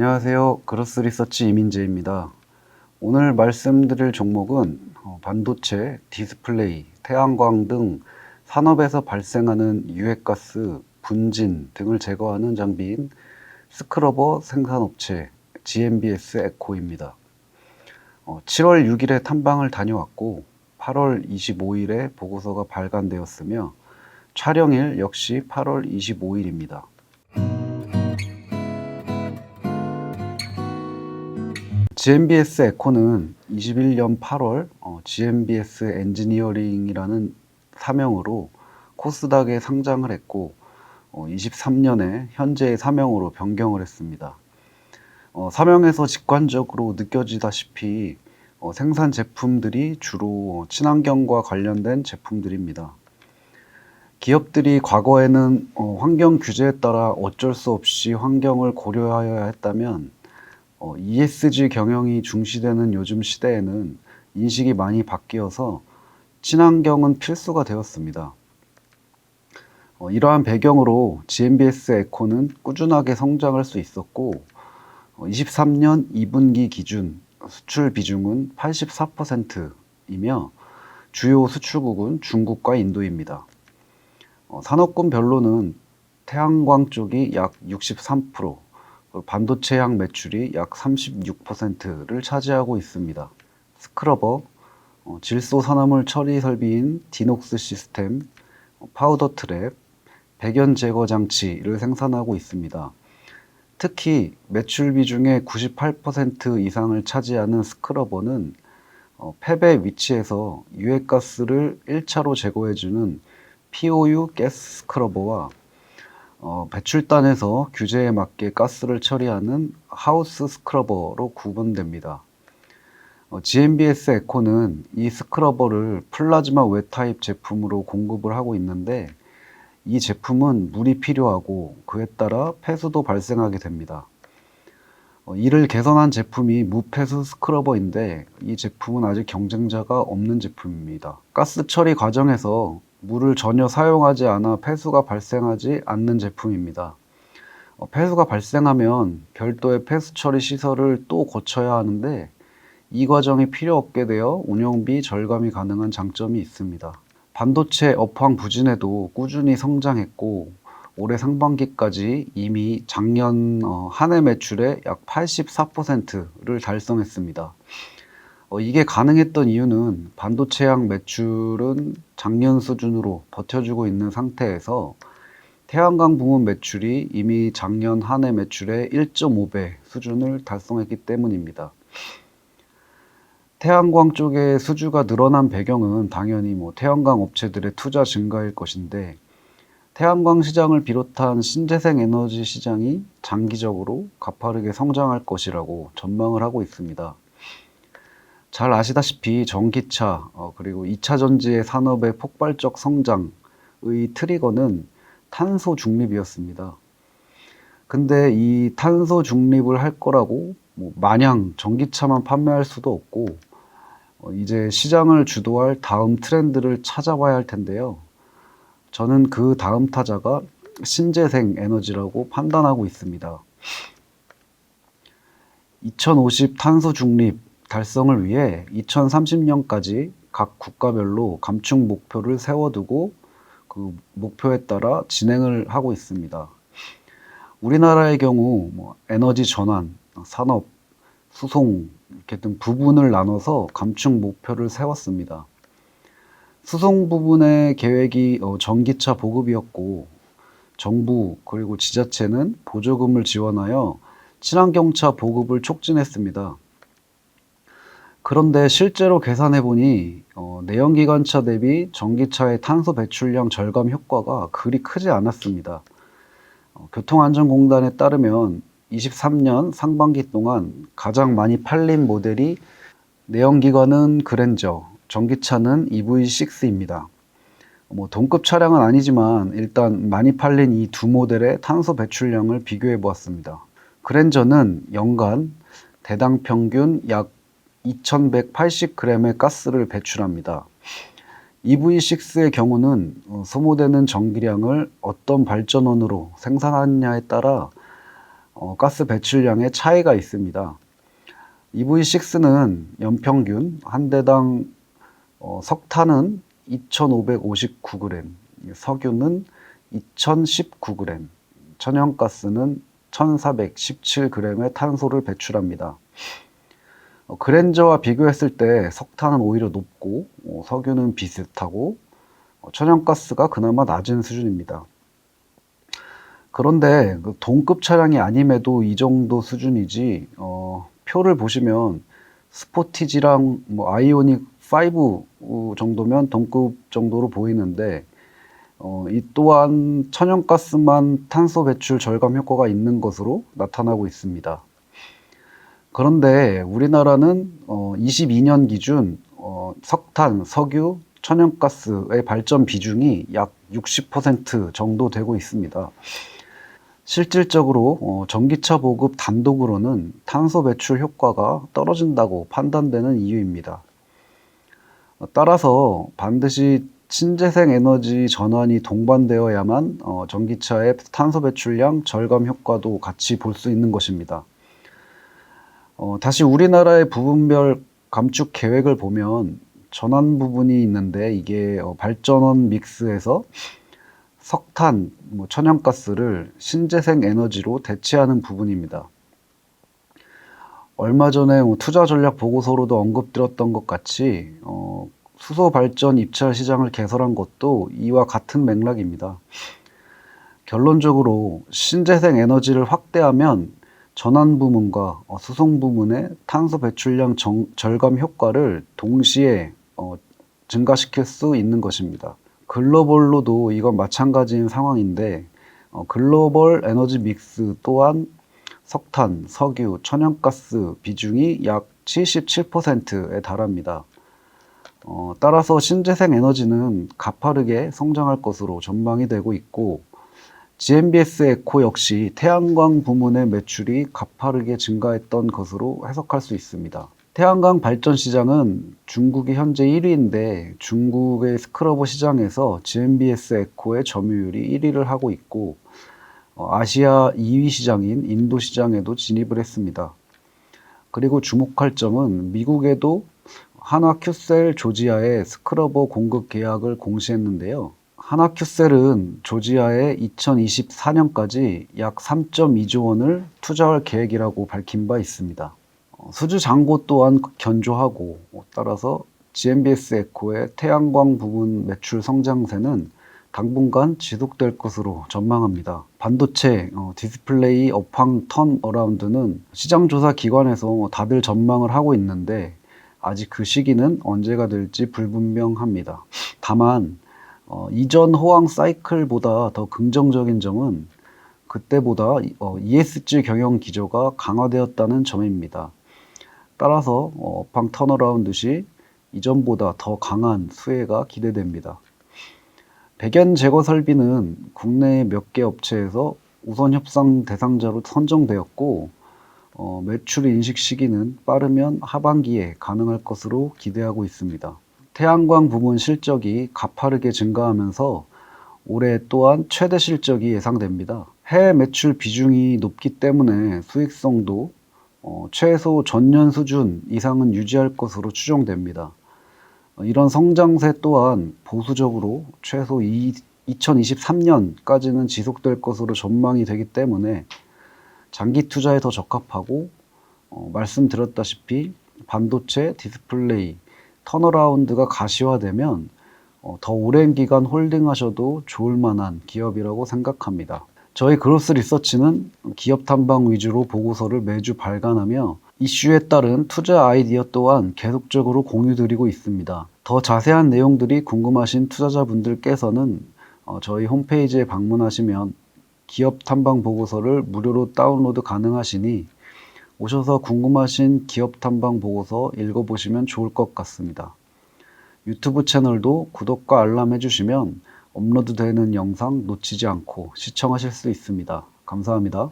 안녕하세요. 그로스 리서치 이민재입니다. 오늘 말씀드릴 종목은 어, 반도체, 디스플레이, 태양광 등 산업에서 발생하는 유해가스, 분진 등을 제거하는 장비인 스크러버 생산업체 GMBS 에코입니다. 어, 7월 6일에 탐방을 다녀왔고 8월 25일에 보고서가 발간되었으며 촬영일 역시 8월 25일입니다. GMBS 에코는 21년 8월 어, GMBS 엔지니어링이라는 사명으로 코스닥에 상장을 했고 어, 23년에 현재의 사명으로 변경을 했습니다. 어, 사명에서 직관적으로 느껴지다시피 어, 생산 제품들이 주로 친환경과 관련된 제품들입니다. 기업들이 과거에는 어, 환경 규제에 따라 어쩔 수 없이 환경을 고려하여야 했다면 어, ESG 경영이 중시되는 요즘 시대에는 인식이 많이 바뀌어서 친환경은 필수가 되었습니다. 어, 이러한 배경으로 GMBS 에코는 꾸준하게 성장할 수 있었고 어, 23년 2분기 기준 수출 비중은 84%이며 주요 수출국은 중국과 인도입니다. 어, 산업군별로는 태양광 쪽이 약 63%, 반도체향 매출이 약 36%를 차지하고 있습니다. 스크러버, 어, 질소 산화물 처리 설비인 디녹스 시스템, 어, 파우더 트랩, 배견 제거 장치를 생산하고 있습니다. 특히 매출 비중의 98% 이상을 차지하는 스크러버는 어, 팹의 위치에서 유해가스를 1차로 제거해주는 POU 가스 스크러버와 어, 배출단에서 규제에 맞게 가스를 처리하는 하우스 스크러버로 구분됩니다. 어, GMBS 에코는 이 스크러버를 플라즈마 웨 타입 제품으로 공급을 하고 있는데 이 제품은 물이 필요하고 그에 따라 폐수도 발생하게 됩니다. 어, 이를 개선한 제품이 무폐수 스크러버인데 이 제품은 아직 경쟁자가 없는 제품입니다. 가스 처리 과정에서 물을 전혀 사용하지 않아 폐수가 발생하지 않는 제품입니다. 어, 폐수가 발생하면 별도의 폐수 처리 시설을 또 거쳐야 하는데 이 과정이 필요 없게 되어 운영비 절감이 가능한 장점이 있습니다. 반도체 업황 부진에도 꾸준히 성장했고 올해 상반기까지 이미 작년 어, 한해 매출의 약 84%를 달성했습니다. 어, 이게 가능했던 이유는 반도체향 매출은 작년 수준으로 버텨주고 있는 상태에서 태양광 부문 매출이 이미 작년 한 해 매출의 1.5배 수준을 달성했기 때문입니다. 태양광 쪽의 수주가 늘어난 배경은 당연히 뭐 태양광 업체들의 투자 증가일 것인데 태양광 시장을 비롯한 신재생 에너지 시장이 장기적으로 가파르게 성장할 것이라고 전망을 하고 있습니다. 잘 아시다시피 전기차 어, 그리고 2차 전지의 산업의 폭발적 성장의 트리거는 탄소 중립이었습니다. 근데 이 탄소 중립을 할 거라고 뭐 마냥 전기차만 판매할 수도 없고 어, 이제 시장을 주도할 다음 트렌드를 찾아봐야 할 텐데요. 저는 그 다음 타자가 신재생 에너지라고 판단하고 있습니다. 2050 탄소 중립 달성을 위해 2030년까지 각 국가별로 감축 목표를 세워두고 그 목표에 따라 진행을 하고 있습니다. 우리나라의 경우 뭐 에너지 전환, 산업, 수송 이렇게 등 부분을 나눠서 감축 목표를 세웠습니다. 수송 부분의 계획이 어, 전기차 보급이었고 정부 그리고 지자체는 보조금을 지원하여 친환경차 보급을 촉진했습니다. 그런데 실제로 계산해 보니 어, 내연기관차 대비 전기차의 탄소 배출량 절감 효과가 그리 크지 않았습니다. 어, 교통안전공단에 따르면 23년 상반기 동안 가장 많이 팔린 모델이 내연기관은 그랜저, 전기차는 EV6입니다. 뭐 동급 차량은 아니지만 일단 많이 팔린 이 두 모델의 탄소 배출량을 비교해 보았습니다. 그랜저는 연간 대당 평균 약 2180g의 가스를 배출합니다. EV6의 경우는 어, 소모되는 전기량을 어떤 발전원으로 생산하느냐에 따라 어, 가스 배출량의 차이가 있습니다. EV6는 연평균 한 대당 어, 석탄은 2,559g, 석유는 2,019g, 천연가스는 1,417g의 탄소를 배출합니다. 어, 그랜저와 비교했을 때 석탄은 오히려 높고 어, 석유는 비슷하고 어, 천연가스가 그나마 낮은 수준입니다. 그런데 그 동급 차량이 아님에도 이 정도 수준이지 어, 표를 보시면 스포티지랑 뭐 아이오닉 5 정도면 동급 정도로 보이는데 어, 이 또한 천연가스만 탄소 배출 절감 효과가 있는 것으로 나타나고 있습니다. 그런데 우리나라는 어, 22년 기준 어, 석탄, 석유, 천연가스의 발전 비중이 약 60% 정도 되고 있습니다. 실질적으로 어, 전기차 보급 단독으로는 탄소 배출 효과가 떨어진다고 판단되는 이유입니다. 어, 따라서 반드시 신재생 에너지 전환이 동반되어야만 어, 전기차의 탄소 배출량 절감 효과도 같이 볼 수 있는 것입니다. 어, 다시 우리나라의 부분별 감축 계획을 보면 전환 부분이 있는데 이게 어, 발전원 믹스에서 석탄, 뭐 천연가스를 신재생 에너지로 대체하는 부분입니다. 얼마 전에 뭐 투자 전략 보고서로도 언급드렸던 것 같이 어, 수소 발전 입찰 시장을 개설한 것도 이와 같은 맥락입니다. 결론적으로 신재생 에너지를 확대하면 전환 부문과 어, 수송 부문의 탄소 배출량 정, 절감 효과를 동시에 어, 증가시킬 수 있는 것입니다. 글로벌로도 이건 마찬가지인 상황인데 어, 글로벌 에너지 믹스 또한 석탄, 석유, 천연가스 비중이 약 77%에 달합니다. 어, 따라서 신재생 에너지는 가파르게 성장할 것으로 전망이 되고 있고 GMBS 에코 역시 태양광 부문의 매출이 가파르게 증가했던 것으로 해석할 수 있습니다. 태양광 발전 시장은 중국이 현재 1위인데 중국의 스크러버 시장에서 GMBS 에코의 점유율이 1위를 하고 있고 어, 아시아 2위 시장인 인도 시장에도 진입을 했습니다. 그리고 주목할 점은 미국에도 한화 큐셀 조지아의 스크러버 공급 계약을 공시했는데요. 한화 큐셀은 조지아에 2024년까지 약 3.2조 원을 투자할 계획이라고 밝힌 바 있습니다. 어, 수주 잔고 또한 견조하고 따라서 GMBS 에코의 태양광 부분 매출 성장세는 당분간 지속될 것으로 전망합니다. 반도체, 어, 디스플레이, 업황 턴 어라운드는 시장조사 기관에서 다들 전망을 하고 있는데 아직 그 시기는 언제가 될지 불분명합니다. 다만 어, 이전 호황 사이클보다 더 긍정적인 점은 그때보다 어, ESG 경영 기조가 강화되었다는 점입니다. 따라서 어, 업황 턴어라운드 시 이전보다 더 강한 수혜가 기대됩니다. 백연 제거 설비는 국내 몇 개 업체에서 우선 협상 대상자로 선정되었고 어, 매출 인식 시기는 빠르면 하반기에 가능할 것으로 기대하고 있습니다. 태양광 부문 실적이 가파르게 증가하면서 올해 또한 최대 실적이 예상됩니다. 해외 매출 비중이 높기 때문에 수익성도 어, 최소 전년 수준 이상은 유지할 것으로 추정됩니다. 어, 이런 성장세 또한 보수적으로 최소 2023년까지는 지속될 것으로 전망이 되기 때문에 장기 투자에 더 적합하고 어, 말씀드렸다시피 반도체, 디스플레이, 턴어라운드가 가시화되면 어, 더 오랜 기간 홀딩하셔도 좋을 만한 기업이라고 생각합니다. 저희 그로스 리서치는 기업 탐방 위주로 보고서를 매주 발간하며 이슈에 따른 투자 아이디어 또한 계속적으로 공유드리고 있습니다. 더 자세한 내용들이 궁금하신 투자자분들께서는 어, 저희 홈페이지에 방문하시면 기업 탐방 보고서를 무료로 다운로드 가능하시니 오셔서 궁금하신 기업 탐방 보고서 읽어보시면 좋을 것 같습니다. 유튜브 채널도 구독과 알람 해주시면 업로드 되는 영상 놓치지 않고 시청하실 수 있습니다. 감사합니다.